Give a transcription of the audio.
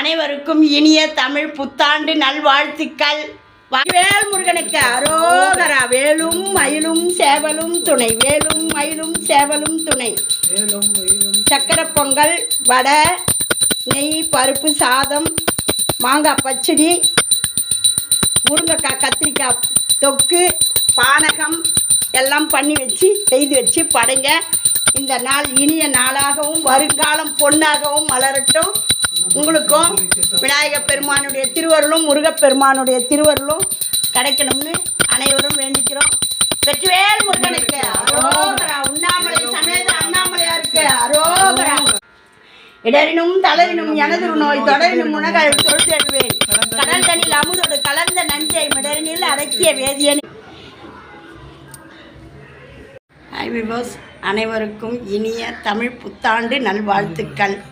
அனைவருக்கும் இனிய தமிழ் புத்தாண்டு நல்வாழ்த்துக்கள். வேல் முருகனுக்கு அரோகரா. வேலும் மயிலும் சேவலும் துணை. வேலும் மயிலும் சேவலும் துணை. சக்கரை பொங்கல் வடை நெய் பருப்பு சாதம் மாங்காய் பச்சடி முருங்கைக்காய் கத்திரிக்காய் தொக்கு பானகம் எல்லாம் பண்ணி வச்சு செய்து வச்சு படைங்க. இந்த நாள் இனிய நாளாகவும் வருங்காலம் பொன்னாகவும் மலரட்டும். உங்களுக்கும் விநாயகப் பெருமானுடைய திருவருளும் முருகப்பெருமானுடைய திருவருளும் கிடைக்கணும்னு அனைவரும் வேண்டிக்கிறோம். வெற்றிவேல் முருகனுக்கு அரோகரா உண்ணாமலை சமேத அண்ணாமலையாருக்கு அரோகரா. இடரினும் தளரினும் எனது நோய் தொடரினும் உணகள் தொழுதெழுவேன் கடல் தண்ணில் அமுதோடு கலந்த நஞ்சை மிடரினில் அடக்கிய வேதியன். ஐ விவோஸ் அனைவருக்கும் இனிய தமிழ் புத்தாண்டு நல்வாழ்த்துக்கள்.